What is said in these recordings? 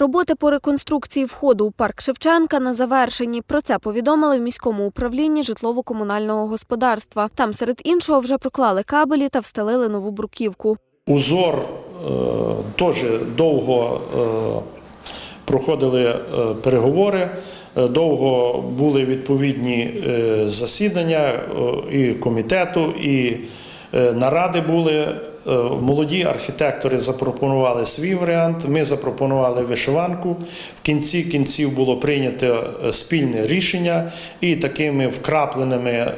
Роботи по реконструкції входу у парк Шевченка на завершенні. Про це повідомили в міському управлінні житлово-комунального господарства. Там серед іншого вже проклали кабелі та встелили нову бруківку. Узор е, теж довго е, проходили е, переговори, е, довго були відповідні засідання і комітету, і наради були. Е, Молоді архітектори запропонували свій варіант. Ми запропонували вишиванку. В кінці кінців було прийнято е, спільне рішення, і такими вкрапленими е,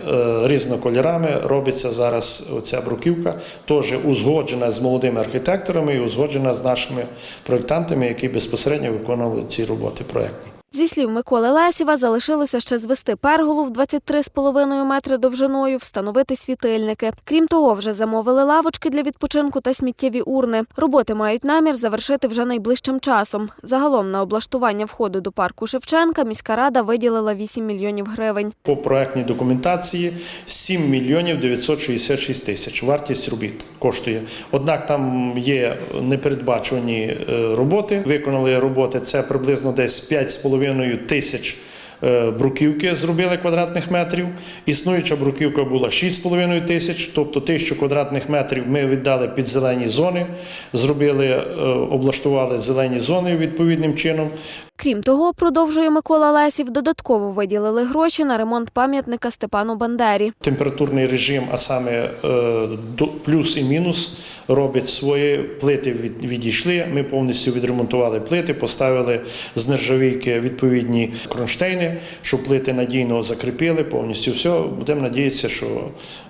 різнокольорами робиться зараз оця бруківка, теж узгоджена з молодими архітекторами і узгоджена з нашими проєктантами, які безпосередньо виконували ці роботи проєктні. Зі слів Миколи Лесєва, залишилося ще звести перголу в 23,5 метри довжиною, встановити світильники. Крім того, вже замовили лавочки для відпочинку та сміттєві урни. Роботи мають намір завершити вже найближчим часом. Загалом на облаштування входу до парку Шевченка міська рада виділила 8 мільйонів гривень. По проектній документації 7 мільйонів 966 тисяч. Вартість робіт коштує. Однак там є непередбачувані е, роботи. Виконали роботи це приблизно десь 5,5 тисяч. Е, Бруківки зробили квадратних метрів. Існуюча бруківка була 6,5 тисяч, тобто тисячу квадратних метрів ми віддали під зелені зони, зробили, е, облаштували зелені зони відповідним чином. Крім того, продовжує Микола Лесів, додатково виділили гроші на ремонт пам'ятника Степану Бандері. Температурний режим, а саме е, плюс і мінус, робить свої плити від- відійшли. Ми повністю відремонтували плити, поставили з нержавійки відповідні кронштейни, щоб плити надійно закріпили. Повністю все. Будемо надіятися, що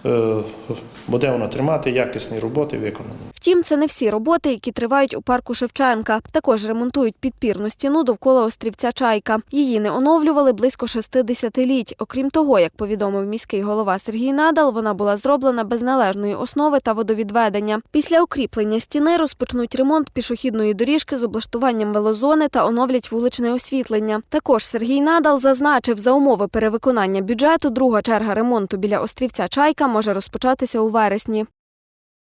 е, буде воно тримати якісні роботи виконані. Втім, це не всі роботи, які тривають у парку Шевченка. Також ремонтують підпірну стіну довкола острівця Чайка. Її не оновлювали близько шести десятиліть. Окрім того, як повідомив міський голова Сергій Надал, вона була зроблена без належної основи та водовідведення. Після укріплення стіни розпочнуть ремонт пішохідної доріжки з облаштуванням велозони та оновлять вуличне освітлення. Також Сергій Надал зазначив, за умови перевиконання бюджету друга черга ремонту біля острівця Чайка може розпочатися у вересні.